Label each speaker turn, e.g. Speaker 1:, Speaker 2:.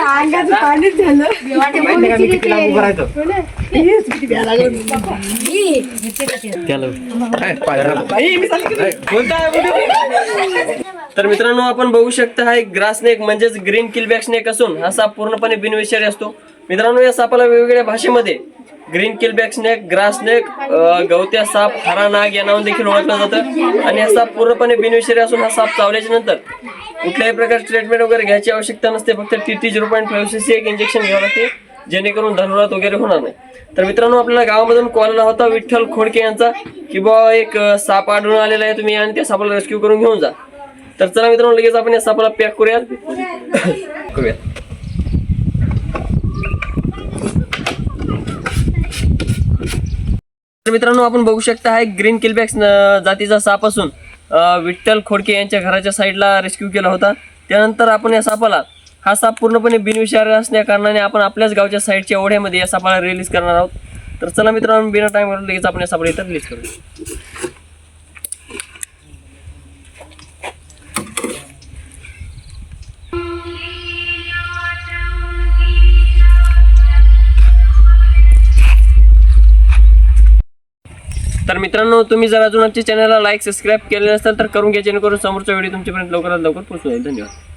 Speaker 1: अंगाचं झालं
Speaker 2: तर मित्रांनो आपण बघू शकता हा एक ग्रास स्नेक म्हणजेच ग्रीन किलबॅक स्नेक असून असा पूर्णपणे बिनविषारी असतो. मित्रांनो या सापाला वेगवेगळ्या भाषेमध्ये green keelback snake grass snake गवत्या साप हरा नाग या नावाने देखील ओळखलं जातं. आणि हा साप पूर्णपणे बिनविषारी असून हा साप चावल्याच्या नंतर कुठल्याही प्रकारची ट्रीटमेंट वगैरे घ्यायची आवश्यकता नसते. फक्त T T zero point five C एक इंजेक्शन घ्यावं लागते जेणेकरून धनुरात वगैरे होणार नाही. तर मित्रांनो आपल्याला गावामधून कॉल आला होता विठ्ठल खोडके यांचा की बुवा एक साप आढळून आलेला आहे तुम्ही आणि त्या सापाला रेस्क्यू करून घेऊन जा. तर चला मित्रांनो लगेच आपण या सापाला पॅक करूयात. करूयात. तर मित्रांनो आपण बघू शकता हा एक ग्रीन किलबॅक्स जातीचा साप असून विठ्ठल खोडके यांच्या घराच्या साईडला रेस्क्यू केला होता. त्यानंतर आपण या सापाला हा साप पूर्णपणे बिनविषारी असल्या कारणाने आपण आपल्याच गावच्या साईडच्या ओढ्यामध्ये या सापाला रिलीज करणार आहोत. तर चला मित्रांनो बिना टाईम लगेच आपण या सापाला इथं रिलीज करू तर मित्रांनो तुम्ही जर अजून आमच्या चॅनलला लाईक सबस्क्राईब केले नसेल तर करून घ्या जेणेकरून समोरचा व्हिडिओ तुमच्यापर्यंत लवकरात लवकर पोहोचून जाईल धन्यवाद.